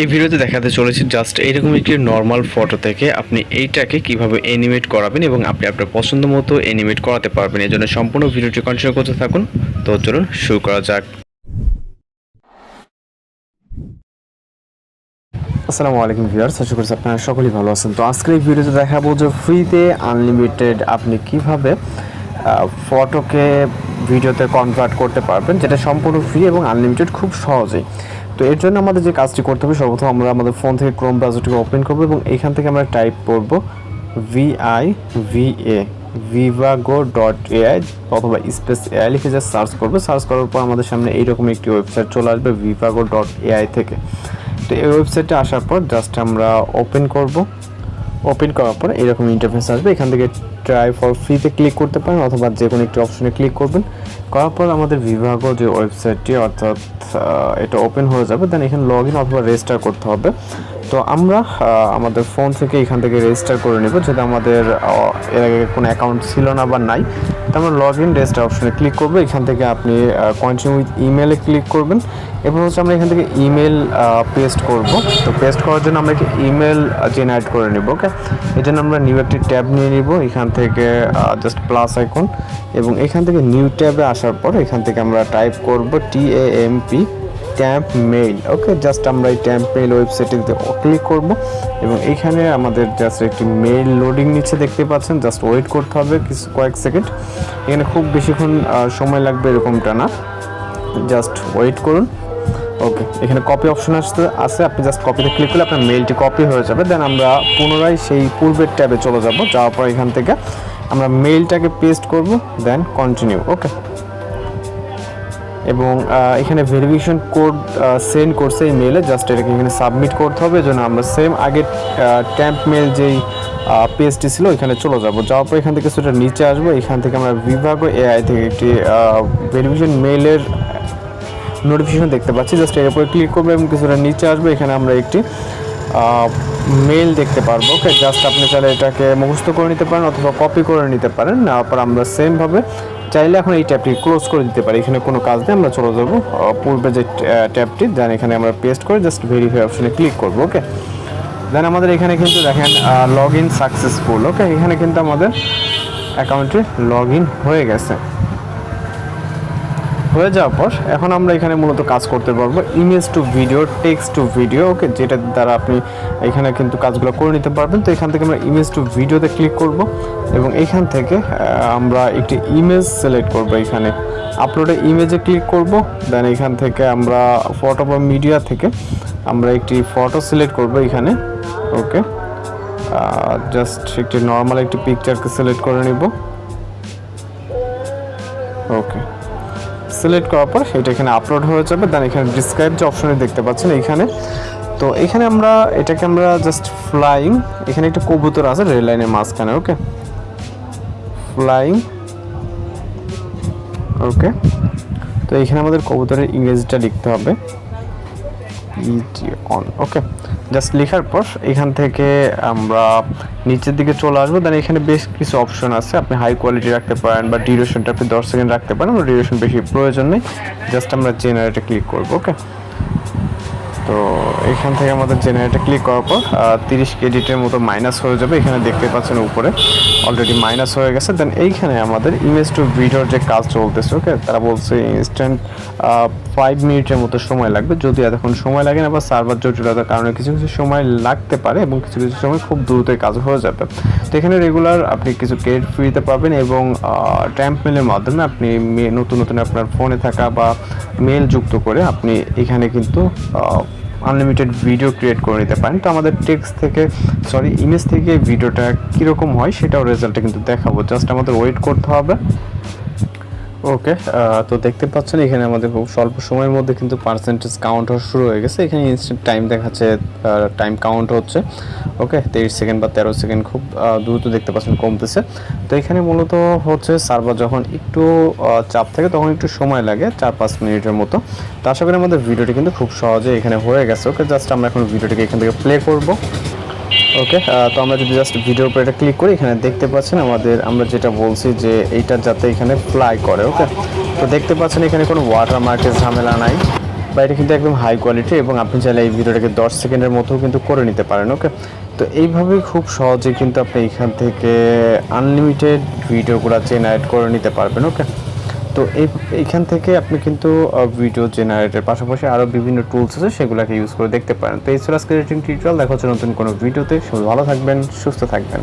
এই ভিডিওতে দেখাতে চলেছি জাস্ট এইরকম একটি নর্মাল ফটো থেকে আপনি এইটাকে কীভাবে অ্যানিমেট করাবেন এবং আপনি আপনার পছন্দ মতো অ্যানিমেট করাতে পারবেন। এই জন্য সম্পূর্ণ ভিডিওটি কন্টিনিউ করতে থাকুন। তো চলুন শুরু করা যাক। আসসালামু আলাইকুম ভিউয়ার্স, আশা করছি আপনারা সকলেই ভালো আছেন। তো আজকের এই ভিডিওতে দেখাবো যে ফ্রিতে আনলিমিটেড আপনি কীভাবে ফটোকে ভিডিওতে কনভার্ট করতে পারবেন, যেটা সম্পূর্ণ ফ্রি এবং আনলিমিটেড খুব সহজেই। তো এর জন্য আমাদের যে কাজটি করতে হবে, সর্বপ্রথম আমরা আমাদের ফোন থেকে ক্রোম ব্রাউজারটিকে ওপেন করব এবং এখান থেকে আমরা টাইপ করব VI VA Vivago dot AI অথবা স্পেস এআই লিখে যা সার্চ করবে। সার্চ করার পর আমাদের সামনে এইরকম একটি ওয়েবসাইট চলে আসবে ভিভাগো ডট এআই থেকে। তো এই ওয়েবসাইটে আসার পর জাস্ট আমরা ওপেন করব। ওপেন করার পর এরকম ইন্টারফেস আসবে। এখান থেকে ট্রাই ফর ফ্রিতে ক্লিক করতে পারেন অথবা যে কোনো একটি অপশনে ক্লিক করবেন। করার পর আমাদের বিভাগও যে ওয়েবসাইটটি অর্থাৎ এটা ওপেন হয়ে যাবে। দেন এখানে লগ ইন অথবা রেজিস্টার করতে হবে। তো আমরা আমাদের ফোন থেকে এখান থেকে রেজিস্টার করে নেব যেটা আমাদের এর আগে কোনো অ্যাকাউন্ট ছিল না বা নাই। তো আমরা লগ ইন রেজিস্টার অপশনে ক্লিক করব। এখান থেকে আপনি কন্টিনিউ উইথ ইমেলে ক্লিক করবেন। এরপর হচ্ছে আমরা এখান থেকে ইমেল পেস্ট করব। তো পেস্ট করার জন্য আমরা একটি ইমেল জেনারেট করে নিব ওকে এই জন্য আমরা নিউ একটি ট্যাব নিয়ে নিব। এখান থেকে জাস্ট প্লাস আইকন এবং এখান থেকে নিউ ট্যাবে আসার পর এখান থেকে আমরা টাইপ করব T A M P temp mail okay just আমরা এই ট্যাম্প মেইল ওয়েবসাইটটিতে ক্লিক করব এবং এখানে আমাদের জাস্ট একটি মেইল লোডিং নিচ্ছে, দেখতে পাচ্ছেন? জাস্ট ওয়েট করতে হবে কিছু কয়েক সেকেন্ড এখানে খুব বেশিক্ষণ সময় লাগবে এরকমটা না। জাস্ট ওয়েট করুন। ওকে এখানে কপি অপশন আসতে আছে, আপনি জাস্ট কপিতে ক্লিক করলে আপনার মেইলটি কপি হয়ে যাবে। দেন আমরা পুনরায় সেই পূর্বের ট্যাবে চলে যাব, যাওয়ার পর এখান থেকে আমরা মেইলটাকে পেস্ট করব দেন কন্টিনিউ ওকে এবং এখানে ভেরিফিকেশন কোড সেন্ড করছে এই মেলে জাস্ট এটাকে এখানে সাবমিট করতে হবে জন্য আমরা সেম আগে ট্যাম্প মেল যেই পেজটি ছিল এখানে চলে যাব। যাওয়ার পর এখান থেকে সেটা নিচে আসব, এখান থেকে আমরা বিভাগ এআই থেকে একটি ভেরিফিকেশন মেলের নোটিফিকেশন দেখতে পাচ্ছি। জাস্ট এর উপরে ক্লিক করব এবং কিছুটা নিচে আসবে। এখানে আমরা একটি মেল দেখতে পারব। ওকে জাস্ট আপনি চাইলে এটাকে মুখস্থ করে নিতে পারেন অথবা কপি করে নিতে পারেন। নেওয়ার পর আমরা সেমভাবে চাইলে এখন এই ট্যাবটি ক্লোজ করে দিতে পারি। এখানে কোনো কাজ নেই, আমরা চলে যাব পূর্বে যে ট্যাবটি দেন এখানে আমরা পেস্ট করে জাস্ট ভেরিফাই অপশনে ক্লিক করব। ওকে দেন আমাদের এখানে কিন্তু দেখেন লগ ইন সাকসেসফুল ওকে এখানে কিন্তু আমাদের অ্যাকাউন্টটি লগ ইন হয়ে গেছে। হয়ে যাওয়ার পর এখন আমরা এখানে মূলত কাজ করতে পারব image to video text to video okay যেটা দ্বারা আপনি এখানে কিন্তু কাজগুলো করে নিতে পারবেন। তো এখান থেকে আমরা ইমেজ টু ভিডিওতে ক্লিক করব এবং এখান থেকে আমরা একটি ইমেজ সিলেক্ট করব এখানে। আপলোডে ইমেজে ক্লিক করব দেন এখান থেকে আমরা ফটো বা মিডিয়া থেকে আমরা একটি ফটো সিলেক্ট করব এখানে ওকে জাস্ট একটি নর্মাল একটি পিকচারকে সিলেক্ট করে নিব। ওকে সিলেক্ট করার পর সেটা এখানে আপলোড হয়ে যাবে। দেন এখানে ডিসক্রাইব যে অপশনে দেখতে পাচ্ছেন এখানে। তো এখানে আমরা, এটাকে আমরা জাস্ট ফ্লাইং এখানে একটা কবুতর আছে রেল লাইনের মাঝখানে ওকে ফ্লাইং ওকে তো এখানে আমাদের কবুতরের ইংরেজিটা লিখতে হবে। অন ওকে জাস্ট লেখার পর এখান থেকে আমরা নিচের দিকে চলে আসব। দেন এখানে বেশ কিছু অপশন আছে। আপনি হাই কোয়ালিটি রাখতে পারেন বা ডিউরেশনটা আপনি দশ সেকেন্ড রাখতে পারেন। আমরা ডিউরেশন বেশি প্রয়োজন নেই। জাস্ট আমরা জেনারেটে ক্লিক করব। ওকে তো এখান থেকে আমাদের জেনারেটে ক্লিক করার পর তিরিশ ক্রেডিটের মতো মাইনাস হয়ে যাবে। এখানে দেখতে পাচ্ছেন উপরে। অলরেডি মাইনাস হয়ে গেছে। দেন এইখানে আমাদের ইমেজ টু ভিডিওর যে কাজ চলতেছে ওকে তারা বলছে ইনস্ট্যান্ট ফাইভ মিনিটের মতো সময় লাগবে। যদি এতক্ষণ সময় লাগে না বা সার্ভার জটিলতার কারণে কিছু কিছু সময় লাগতে পারে এবং কিছু কিছু সময় খুব দ্রুতই কাজ হয়ে যাবে। তো এখানে রেগুলার আপনি কিছু ক্রেডিট ফ্রিতে পাবেন এবং ট্যাম্প মেলের মাধ্যমে আপনি নতুন নতুন আপনার ফোনে থাকা বা মেল যুক্ত করে আপনি এখানে কিন্তু আনলিমিটেড ভিডিও ক্রিয়েট করে নিতে পারেন। তো আমাদের টেক্সট থেকে সরি ইমেজ থেকে ভিডিওটা কীরকম হয় সেটাও রেজাল্টে কিন্তু দেখাবো। জাস্ট আমাদের ওয়েট করতে হবে। ওকে তো দেখতে পাচ্ছেন এখানে আমাদের খুব স্বল্প সময়ের মধ্যে কিন্তু পার্সেন্টেজ কাউন্ট হওয়া শুরু হয়ে গেছে। এখানে ইনস্ট্যান্ট টাইম দেখাচ্ছে টাইম কাউন্ট হচ্ছে। ওকে তেইশ সেকেন্ড বা তেরো সেকেন্ড খুব দ্রুত দেখতে পাচ্ছেন কমতেছে। তো এখানে মূলত হচ্ছে সার্ভার যখন একটু চাপ থাকে তখন একটু সময় লাগে, চার পাঁচ মিনিটের মতো। তো আশা করি আমাদের ভিডিওটি কিন্তু খুব সহজে এখানে হয়ে গেছে। ওকে জাস্ট আমরা এখন ভিডিওটিকে এখান থেকে প্লে করব। ওকে তো আমরা যদি জাস্ট ভিডিওর উপর এটা ক্লিক করি, এখানে দেখতে পাচ্ছেন আমাদের, আমরা যেটা বলছি যে এইটা যাতে এখানে ফ্লাই করে ওকে তো দেখতে পাচ্ছেন এখানে কোনো ওয়াটার মার্কের ঝামেলা নাই, বা এটা কিন্তু একদম হাই কোয়ালিটি এবং আপনি চাইলে এই ভিডিওটাকে দশ সেকেন্ডের মধ্যেও কিন্তু করে নিতে পারেন ওকে তো এইভাবে খুব সহজে কিন্তু আপনি এখান থেকে আনলিমিটেড ভিডিওগুলো জেনারেট করে নিতে পারবেন ওকে তো এই, এইখান থেকে আপনি কিন্তু ভিডিও জেনারেটের পাশাপাশি আরও বিভিন্ন টুলস আছে, সেগুলোকে ইউজ করে দেখতে পারেন। তো এই ছিল আজকের টিউটোরিয়াল দেখা হচ্ছে নতুন কোনো ভিডিওতে সবাই ভালো থাকবেন, সুস্থ থাকবেন।